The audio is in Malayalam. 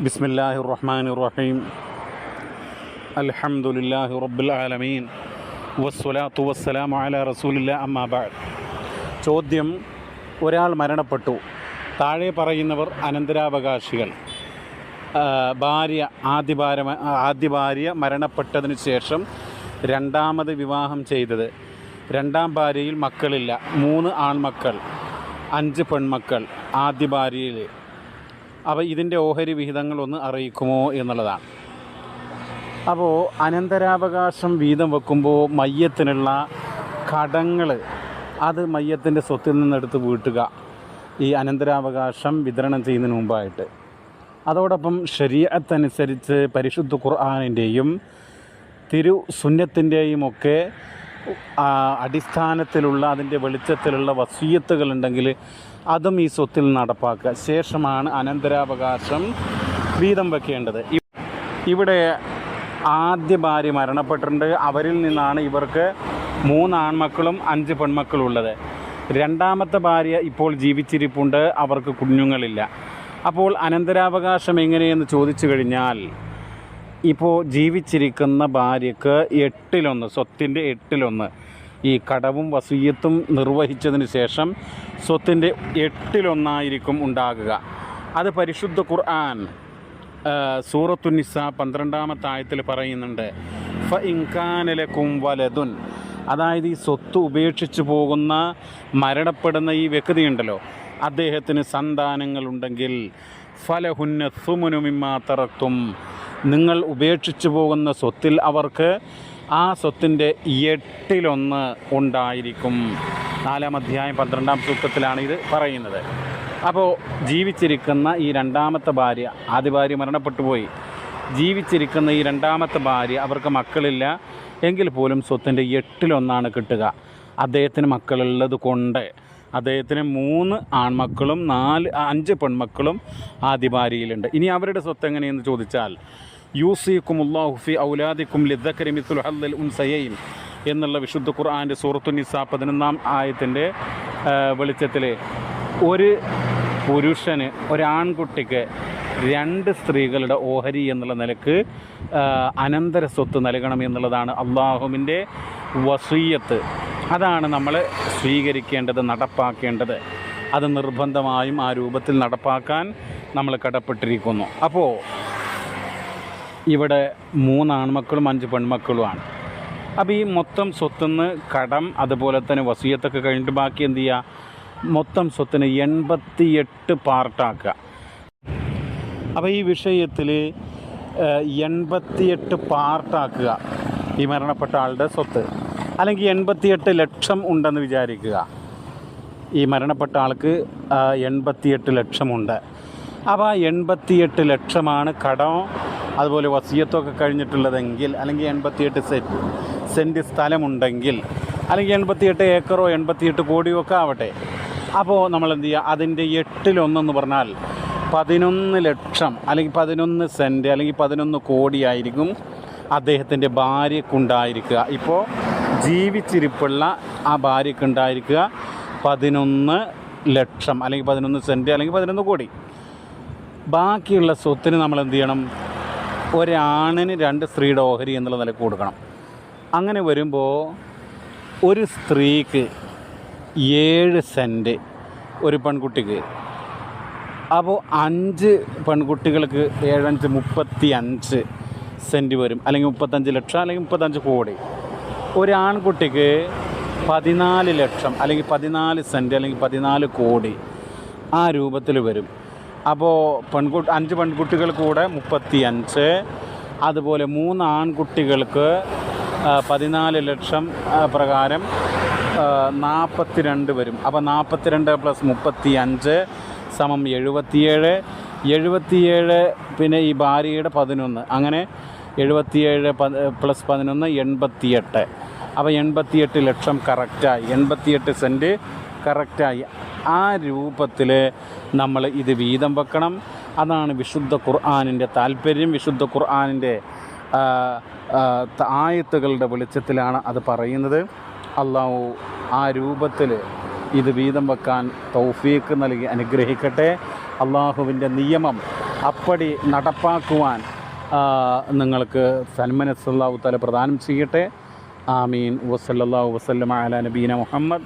بسم الله الرحمن الرحيم الحمد لله رب العالمين والصلاة والسلام على رسول الله أما بعد ചോദ്യം ഒരാൾ മരണപ്പെട്ടു താഴെ പറയുന്നവർ അനന്തരാവകാശികൾ ആ, ഭാര്യ ആദ്യ ഭാര്യ ആദ്യ ഭാര്യ മരണപ്പെട്ടതിന് ശേഷം രണ്ടാമത് വിവാഹം ചെയ്തത് രണ്ടാം ഭാര്യയിൽ മക്കളില്ല മൂന്ന് ആൺമക്കൾ അഞ്ച് പെൺമക്കൾ ആദ്യ ഭാര്യയിൽ അപ്പോൾ ഇതിന്റെ ഓഹരി വിഹിതങ്ങളൊന്ന് അറിയിക്കുമോ എന്നുള്ളതാണ്. അപ്പോൾ അനന്തരാവകാശം വീതം വെക്കുമ്പോൾ മയ്യത്തിനുള്ള കടങ്ങൾ അത് മയ്യത്തിന്റെ സ്വത്തിൽ നിന്നെടുത്ത് വീട്ടുക. ഈ അനന്തരാവകാശം വിതരണം ചെയ്യുന്നതിന് മുമ്പായിട്ട്. അതോടൊപ്പം ശരീരത്തനുസരിച്ച് പരിശുദ്ധ ഖുർആാനിന്റെയും തിരു സുന്നത്തിന്റെയും ഒക്കെ അടിസ്ഥാനത്തിലുള്ള അതിന്റെ വെളിച്ചത്തിലുള്ള വസീയത്തുകളുണ്ടെങ്കിൽ അതും ഈ സ്വത്തിൽ നടപ്പാക്കുക. ശേഷമാണ് അനന്തരാവകാശം വീതം വെക്കേണ്ടത്. ഇവിടെ ആദ്യ ഭാര്യ മരണപ്പെട്ടിട്ടുണ്ട്. അവരിൽ നിന്നാണ് ഇവർക്ക് മൂന്ന് ആൺമക്കളും അഞ്ച് പെൺമക്കളും ഉള്ളത് രണ്ടാമത്തെ ഭാര്യ ഇപ്പോൾ ജീവിച്ചിരിപ്പുണ്ട്. അവർക്ക് കുഞ്ഞുങ്ങളില്ല. അപ്പോൾ അനന്തരാവകാശം എങ്ങനെയെന്ന് ചോദിച്ചു കഴിഞ്ഞാൽ ഇപ്പോൾ ജീവിച്ചിരിക്കുന്ന ഭാര്യക്ക് എട്ടിലൊന്ന് സ്വത്തിന്റെ എട്ടിലൊന്ന് ഈ കടവും വസീയത്തും നിർവഹിച്ചതിന് ശേഷം സ്വത്തിന്റെ എട്ടിലൊന്നായിരിക്കും ഉണ്ടാകുക. അത് പരിശുദ്ധ ഖുർആൻ സൂറത്തുനിസ പന്ത്രണ്ടാമത്തെ ആയത്തിൽ പറയുന്നുണ്ട്. ഫ ഇൻകാനലക്കും വലതുൻ അതായത് ഈ സ്വത്ത് ഉപേക്ഷിച്ച് പോകുന്ന മരണപ്പെടുന്ന ഈ വ്യക്തിയുണ്ടല്ലോ അദ്ദേഹത്തിന് സന്താനങ്ങളുണ്ടെങ്കിൽ ഫലഹുന്ന സുമുനുമിമാ തറത്തും. നിങ്ങൾ ഉപേക്ഷിച്ചു പോകുന്ന സ്വത്തിൽ അവർക്ക് ആ സ്വത്തിന്റെ എട്ടിലൊന്ന് ഉണ്ടായിരിക്കും. നാലാം അധ്യായം പന്ത്രണ്ടാം സൂക്തത്തിലാണ് ഇത് പറയുന്നത്. അപ്പോൾ ജീവിച്ചിരിക്കുന്ന ഈ രണ്ടാമത്തെ ഭാര്യ ആദ്യ ഭാര്യ മരണപ്പെട്ടു പോയി. ജീവിച്ചിരിക്കുന്ന ഈ രണ്ടാമത്തെ ഭാര്യ അവർക്ക് മക്കളില്ല. എങ്കിൽ പോലും സ്വത്തിന്റെ എട്ടിലൊന്നാണ് കിട്ടുക. അദ്ദേഹത്തിന് മക്കളുള്ളത് കൊണ്ട്. അദ്ദേഹത്തിന് മൂന്ന് ആൺമക്കളും നാല് അഞ്ച് പെൺമക്കളും ആദ്യ ഭാര്യയിലുണ്ട്. ഇനി അവരുടെ സ്വത്ത് എങ്ങനെയെന്ന് ചോദിച്ചാൽ യൂസിക്കും ഉല്ലാഹുഫി ഔലാദിക്കും ലിദ്ദക്കരിമിത്തുൽ ഹല്ലൽ ഉൻസയൈൻ എന്നുള്ള വിശുദ്ധ ഖുർആാന്റെ സൂറത്തു നിസ പതിനൊന്നാം ആയത്തിന്റെ വെളിച്ചത്തിൽ ഒരു പുരുഷന് ഒരാൺകുട്ടിക്ക് രണ്ട് സ്ത്രീകളുടെ ഓഹരി എന്നുള്ള നിലയ്ക്ക് അനന്തര സ്വത്ത് നൽകണം എന്നുള്ളതാണ് അള്ളാഹുവിന്റെ വസീയത്ത്. അതാണ് നമ്മൾ സ്വീകരിക്കേണ്ടത് നടപ്പാക്കേണ്ടത്. അത് നിർബന്ധമായും ആ രൂപത്തിൽ നടപ്പാക്കാൻ നമ്മൾ കടപ്പെട്ടിരിക്കുന്നു. അപ്പോൾ ഇവിടെ മൂന്ന് ആൺമക്കളും അഞ്ച് പെൺമക്കളുമാണ്. അപ്പോൾ ഈ മൊത്തം സ്വത്തുനിന്ന് കടം അതുപോലെ തന്നെ വസീയത്തൊക്കെ കഴിഞ്ഞിട്ട് ബാക്കി എന്ത് ചെയ്യുക മൊത്തം സ്വത്തിന് എൺപത്തിയെട്ട് പാർട്ടാക്കുക അപ്പോൾ ഈ വിഷയത്തിൽ എൺപത്തിയെട്ട് പാർട്ടാക്കുക ഈ മരണപ്പെട്ട ആളുടെ സ്വത്ത്. അല്ലെങ്കിൽ എൺപത്തിയെട്ട് ലക്ഷം ഉണ്ടെന്ന് വിചാരിക്കുക. ഈ മരണപ്പെട്ട ആൾക്ക് എൺപത്തിയെട്ട് ലക്ഷമുണ്ട്. അപ്പോൾ ആ എൺപത്തിയെട്ട് ലക്ഷമാണ് കടം അതുപോലെ വസീയത്തൊക്കെ കഴിഞ്ഞിട്ടുള്ളതെങ്കിൽ അല്ലെങ്കിൽ എൺപത്തിയെട്ട് സെറ്റ് സെന്റ് സ്ഥലമുണ്ടെങ്കിൽ അല്ലെങ്കിൽ എൺപത്തിയെട്ട് ഏക്കറോ എൺപത്തിയെട്ട് കോടിയോ ഒക്കെ ആവട്ടെ. അപ്പോൾ നമ്മൾ എന്ത് ചെയ്യുക അതിന്റെ എട്ടിലൊന്നെന്ന് പറഞ്ഞാൽ പതിനൊന്ന് ലക്ഷം അല്ലെങ്കിൽ പതിനൊന്ന് സെന്റ് അല്ലെങ്കിൽ പതിനൊന്ന് കോടിയായിരിക്കും അദ്ദേഹത്തിന്റെ ഭാര്യക്കുണ്ടായിരിക്കുക. ഇപ്പോൾ ജീവിച്ചിരിപ്പുള്ള ആ ഭാര്യക്കുണ്ടായിരിക്കുക പതിനൊന്ന് ലക്ഷം അല്ലെങ്കിൽ പതിനൊന്ന് സെന്റ് അല്ലെങ്കിൽ പതിനൊന്ന് കോടി. ബാക്കിയുള്ള സ്വത്തിന് നമ്മൾ എന്ത് ചെയ്യണം ഒരാണിന് രണ്ട് സ്ത്രീയുടെ ഓഹരി എന്നുള്ള നിലയ്ക്ക് കൊടുക്കണം. അങ്ങനെ വരുമ്പോൾ ഒരു സ്ത്രീക്ക് ഏഴ് സെന്റ് ഒരു പെൺകുട്ടിക്ക്. അപ്പോൾ അഞ്ച് പെൺകുട്ടികൾക്ക് ഏഴഞ്ച് മുപ്പത്തി അഞ്ച് സെന്റ് വരും. അല്ലെങ്കിൽ മുപ്പത്തഞ്ച് ലക്ഷം അല്ലെങ്കിൽ മുപ്പത്തഞ്ച് കോടി. ഒരു ആൺകുട്ടിക്ക് പതിനാല് ലക്ഷം അല്ലെങ്കിൽ പതിനാല് സെന്റ് അല്ലെങ്കിൽ പതിനാല് കോടി ആ രൂപത്തിൽ വരും. അപ്പോൾ പെൺകുട്ടി അഞ്ച് പെൺകുട്ടികൾ കൂടെ മുപ്പത്തി അഞ്ച് അതുപോലെ മൂന്ന് ആൺകുട്ടികൾക്ക് പതിനാല് ലക്ഷം പ്രകാരം നാൽപ്പത്തി രണ്ട് വരും. അപ്പോൾ നാൽപ്പത്തിരണ്ട് പ്ലസ് മുപ്പത്തി അഞ്ച് സമം എഴുപത്തിയേഴ്. എഴുപത്തിയേഴ് പിന്നെ ഈ ഭാര്യയുടെ പതിനൊന്ന്. അങ്ങനെ എഴുപത്തിയേഴ് പ്ലസ് പതിനൊന്ന് എൺപത്തിയെട്ട്. അപ്പോൾ എൺപത്തിയെട്ട് ലക്ഷം കറക്റ്റായി. എൺപത്തിയെട്ട് സെന്റ് കറക്റ്റായി ആ രൂപത്തിൽ നമ്മൾ ഇത് വീതം വെക്കണം. അതാണ് വിശുദ്ധ ഖുർആാനിന്റെ താല്പര്യം. വിശുദ്ധ ഖുർആാനിന്റെ ആയത്തുകളുടെ വെളിച്ചത്തിലാണ് അത് പറയുന്നത്. അള്ളാഹു ആ രൂപത്തിൽ ഇത് വീതം വെക്കാൻ തൗഫീക്ക് നൽകി അനുഗ്രഹിക്കട്ടെ. അള്ളാഹുവിന്റെ നിയമം അപ്പടി നടപ്പാക്കുവാൻ നിങ്ങൾക്ക് നിങ്ങൾക്ക് സന്മനസ്സല്ലാഹു തല പ്രദാനം ചെയ്യട്ടെ. ആമീൻ. വസല്ലാഹു വസ്ലം അല നബീന മുഹമ്മദ്.